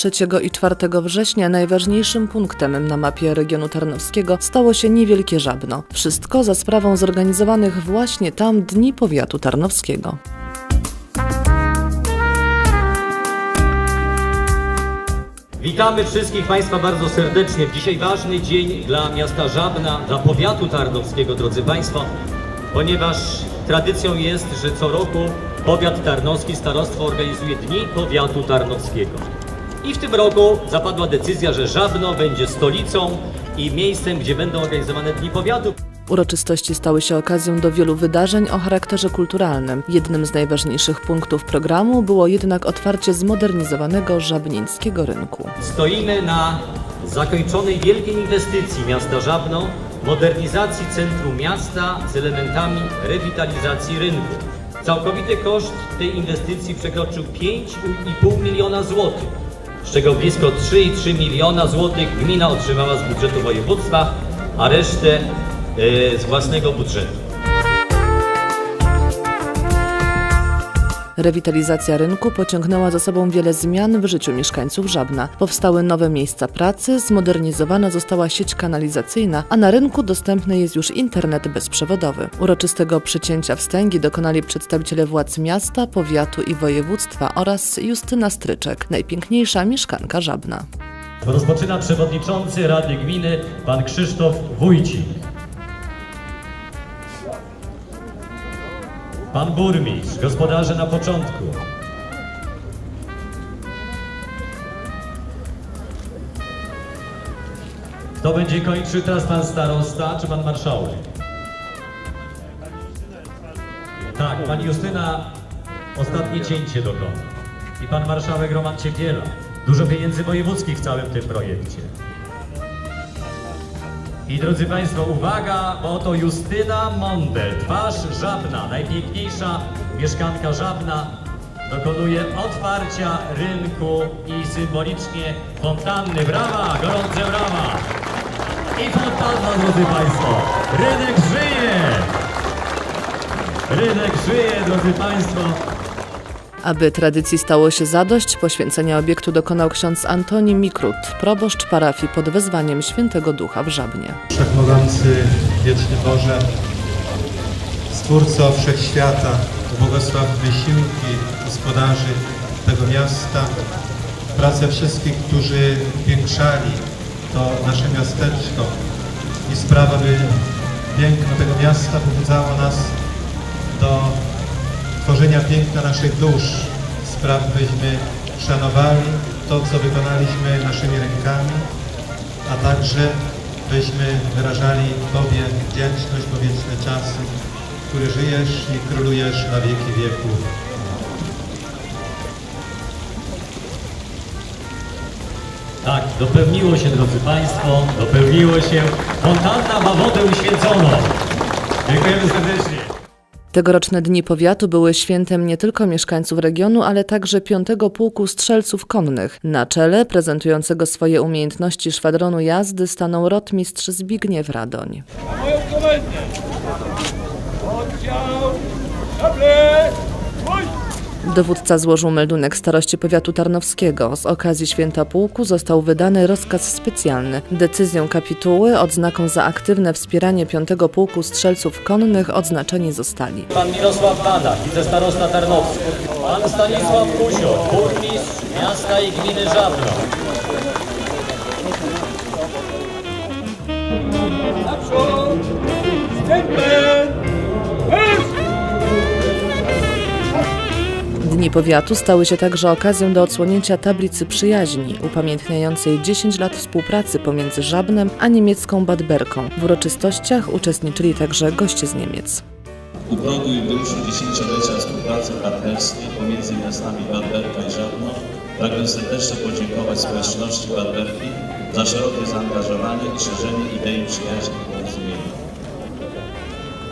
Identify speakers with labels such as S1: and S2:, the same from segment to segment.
S1: 3 i 4 września najważniejszym punktem na mapie regionu tarnowskiego stało się niewielkie Żabno. Wszystko za sprawą zorganizowanych właśnie tam Dni Powiatu Tarnowskiego.
S2: Witamy wszystkich Państwa bardzo serdecznie. Dzisiaj ważny dzień dla miasta Żabna, dla powiatu tarnowskiego, drodzy Państwo, ponieważ tradycją jest, że co roku powiat tarnowski, starostwo organizuje Dni Powiatu Tarnowskiego. I w tym roku zapadła decyzja, że Żabno będzie stolicą i miejscem, gdzie będą organizowane Dni Powiatu.
S1: Uroczystości stały się okazją do wielu wydarzeń o charakterze kulturalnym. Jednym z najważniejszych punktów programu było jednak otwarcie zmodernizowanego żabnińskiego rynku.
S2: Stoimy na zakończonej wielkiej inwestycji miasta Żabno, modernizacji centrum miasta z elementami rewitalizacji rynku. Całkowity koszt tej inwestycji przekroczył 5,5 miliona złotych, z czego blisko 3,3 miliona złotych gmina otrzymała z budżetu województwa, a resztę e, z własnego budżetu.
S1: Rewitalizacja rynku pociągnęła za sobą wiele zmian w życiu mieszkańców Żabna. Powstały nowe miejsca pracy, zmodernizowana została sieć kanalizacyjna, a na rynku dostępny jest już internet bezprzewodowy. Uroczystego przycięcia wstęgi dokonali przedstawiciele władz miasta, powiatu i województwa oraz Justyna Stryczek, najpiękniejsza mieszkanka Żabna.
S2: Rozpoczyna przewodniczący Rady Gminy, pan Krzysztof Wójcik. Pan burmistrz, gospodarze na początku. Kto będzie kończył teraz pan starosta czy pan marszałek? Tak, pani Justyna ostatnie cięcie dokona. I pan marszałek Roman Ciepiela. Dużo pieniędzy wojewódzkich w całym tym projekcie. I drodzy Państwo, uwaga, bo oto Justyna Mondel, twarz żabna, najpiękniejsza mieszkanka żabna, dokonuje otwarcia rynku i symbolicznie fontanny. Brawa, gorące brawa! I fontanna, drodzy Państwo, rynek żyje! Rynek żyje, drodzy Państwo.
S1: Aby tradycji stało się zadość, poświęcenia obiektu dokonał ksiądz Antoni Mikrut, proboszcz parafii pod wezwaniem Świętego Ducha w Żabnie.
S3: Wszechmogący, wieczny Boże, Stwórco Wszechświata, błogosław wysiłki gospodarzy tego miasta, pracę wszystkich, którzy piększali to nasze miasteczko i sprawa, by piękno tego miasta pobudzało nas do tworzenia piękna naszych dusz, spraw, byśmy szanowali to, co wykonaliśmy naszymi rękami, a także byśmy wyrażali Tobie wdzięczność, bo wieczne czasy, w których żyjesz i królujesz na wieki wieków.
S2: Tak, dopełniło się, drodzy Państwo, dopełniło się. Fontanna ma wodę uświęconą. Dziękujemy serdecznie.
S1: Tegoroczne Dni Powiatu były świętem nie tylko mieszkańców regionu, ale także piątego pułku strzelców konnych. Na czele prezentującego swoje umiejętności szwadronu jazdy stanął rotmistrz Zbigniew Radoń.
S4: Oddział!
S1: Dowódca złożył meldunek starości powiatu tarnowskiego. Z okazji święta pułku został wydany rozkaz specjalny. Decyzją kapituły odznaką za aktywne wspieranie piątego pułku strzelców konnych odznaczeni zostali.
S2: Pan Mirosław Bada, wicestarosta Tarnowski. Pan Stanisław Kusio, burmistrz miasta i gminy Żabno.
S1: Dni powiatu stały się także okazją do odsłonięcia tablicy przyjaźni, upamiętniającej 10 lat współpracy pomiędzy Żabnem a niemiecką Bad Berką. W uroczystościach uczestniczyli także goście z Niemiec.
S5: U progu jubileuszu dziesięciolecia współpracy partnerskiej pomiędzy miastami Badberka i Żabno pragnę serdecznie podziękować społeczności Badberki za szerokie zaangażowanie i szerzenie idei przyjaźni i.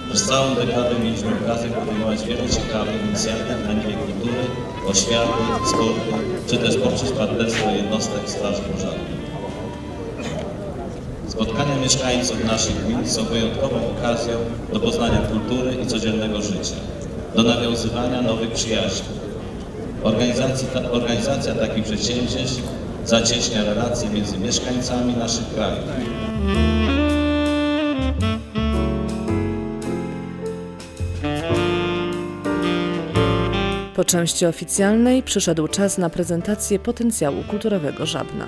S5: Przez całą dekadę mieliśmy okazję podejmować wiele ciekawych inicjatyw na niwie kultury, oświaty, sportu, czy też poprzez partnerstwo jednostek Straży Pożarnej. Spotkania mieszkańców naszych gmin są wyjątkową okazją do poznania kultury i codziennego życia, do nawiązywania nowych przyjaźni. Organizacji, ta, organizacja takich przedsięwzięć zacieśnia relacje między mieszkańcami naszych krajów.
S1: Po części oficjalnej przyszedł czas na prezentację potencjału kulturowego Żabna.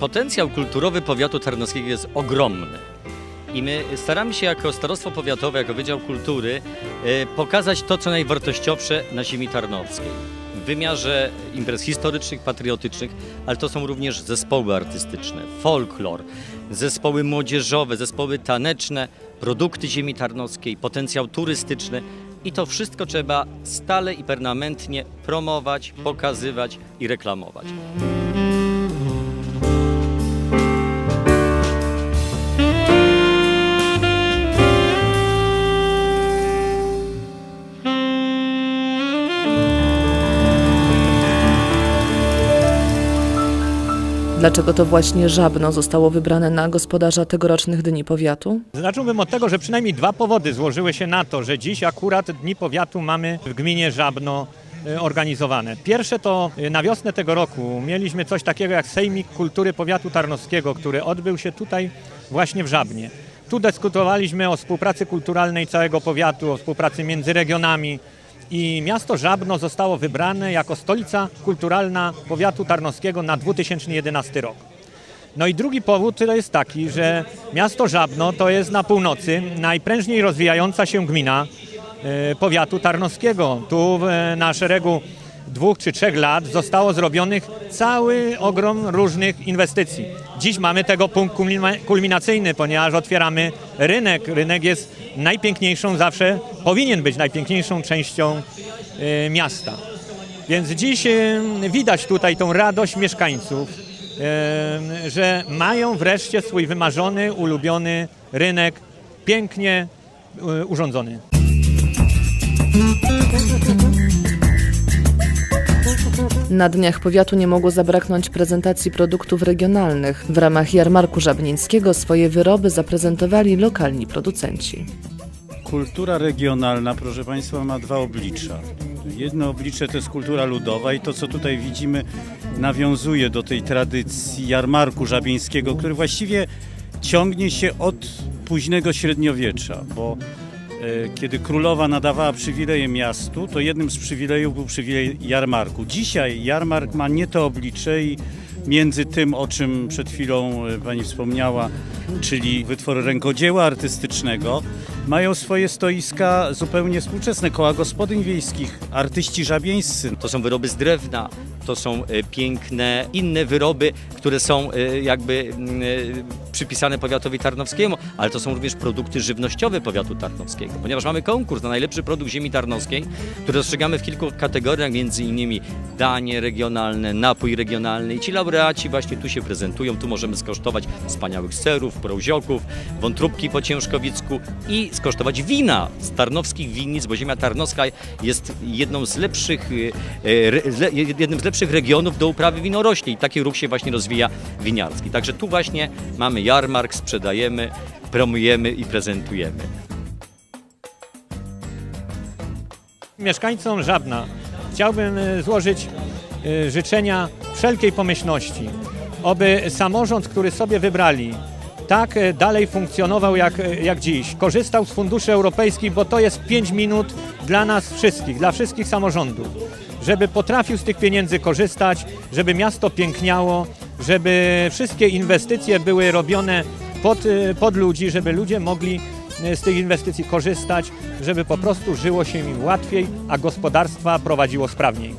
S2: Potencjał kulturowy powiatu tarnowskiego jest ogromny. I my staramy się jako Starostwo Powiatowe, jako Wydział Kultury e, pokazać to, co najwartościowsze na ziemi tarnowskiej. W wymiarze imprez historycznych, patriotycznych, ale to są również zespoły artystyczne, folklor, zespoły młodzieżowe, zespoły taneczne, produkty ziemi tarnowskiej, potencjał turystyczny. I to wszystko trzeba stale i permanentnie promować, pokazywać i reklamować.
S1: Dlaczego to właśnie Żabno zostało wybrane na gospodarza tegorocznych Dni Powiatu?
S6: Zacząłbym od tego, że przynajmniej dwa powody złożyły się na to, że dziś akurat Dni Powiatu mamy w gminie Żabno e, organizowane. Pierwsze to e, na wiosnę tego roku mieliśmy coś takiego jak Sejmik Kultury Powiatu Tarnowskiego, który odbył się tutaj właśnie w Żabnie. Tu dyskutowaliśmy o współpracy kulturalnej całego powiatu, o współpracy między regionami i miasto Żabno zostało wybrane jako stolica kulturalna powiatu tarnowskiego na 2011 rok. No i drugi powód to jest taki, że miasto Żabno to jest na północy najprężniej rozwijająca się gmina e, powiatu tarnowskiego. Tu e, na szeregu dwóch czy trzech lat zostało zrobionych cały ogrom różnych inwestycji. Dziś mamy tego punkt kulmina- kulminacyjny, ponieważ otwieramy rynek. Rynek jest najpiękniejszą zawsze, powinien być najpiękniejszą częścią e, miasta. Więc dziś e, widać tutaj tą radość mieszkańców, e, że mają wreszcie swój wymarzony, ulubiony rynek, pięknie e, urządzony.
S1: Na dniach powiatu nie mogło zabraknąć prezentacji produktów regionalnych. W ramach jarmarku żabnińskiego swoje wyroby zaprezentowali lokalni producenci.
S7: Kultura regionalna, proszę Państwa, ma dwa oblicza. Jedno oblicze to jest kultura ludowa i to, co tutaj widzimy, nawiązuje do tej tradycji jarmarku żabieńskiego, który właściwie ciągnie się od późnego średniowiecza, bo kiedy królowa nadawała przywileje miastu, to jednym z przywilejów był przywilej jarmarku. Dzisiaj jarmark ma nie to oblicze i między tym, o czym przed chwilą e, Pani wspomniała, czyli wytwory rękodzieła artystycznego, mają swoje stoiska zupełnie współczesne. Koła gospodyń wiejskich, artyści żabieńscy.
S2: To są wyroby z drewna, to są e, piękne inne wyroby, które są e, jakby e, przypisane powiatowi tarnowskiemu, ale to są również produkty żywnościowe powiatu tarnowskiego, ponieważ mamy konkurs na najlepszy produkt ziemi tarnowskiej, który rozstrzygamy w kilku kategoriach, między innymi danie regionalne, napój regionalny i ci laureaci właśnie tu się prezentują, tu możemy skosztować wspaniałych serów, prozioków, wątróbki po Ciężkowicku i skosztować wina z tarnowskich winnic, bo ziemia tarnowska jest jedną z lepszych, e, e, jednym z lepszych regionów do uprawy winorośli i taki ruch się właśnie rozwija winiarski. Także tu właśnie mamy jarmark, sprzedajemy, promujemy i prezentujemy.
S6: Mieszkańcom Żabna chciałbym e, złożyć e, życzenia wszelkiej pomyślności, aby samorząd, który sobie wybrali, tak e, dalej funkcjonował jak, jak dziś. Korzystał z funduszy europejskich, bo to jest 5 minut dla nas wszystkich, dla wszystkich samorządów. Żeby potrafił z tych pieniędzy korzystać, żeby miasto piękniało, żeby wszystkie inwestycje były robione pod, e, pod ludzi, żeby ludzie mogli e, z tych inwestycji korzystać, żeby po prostu żyło się im łatwiej, a gospodarstwa prowadziło sprawniej.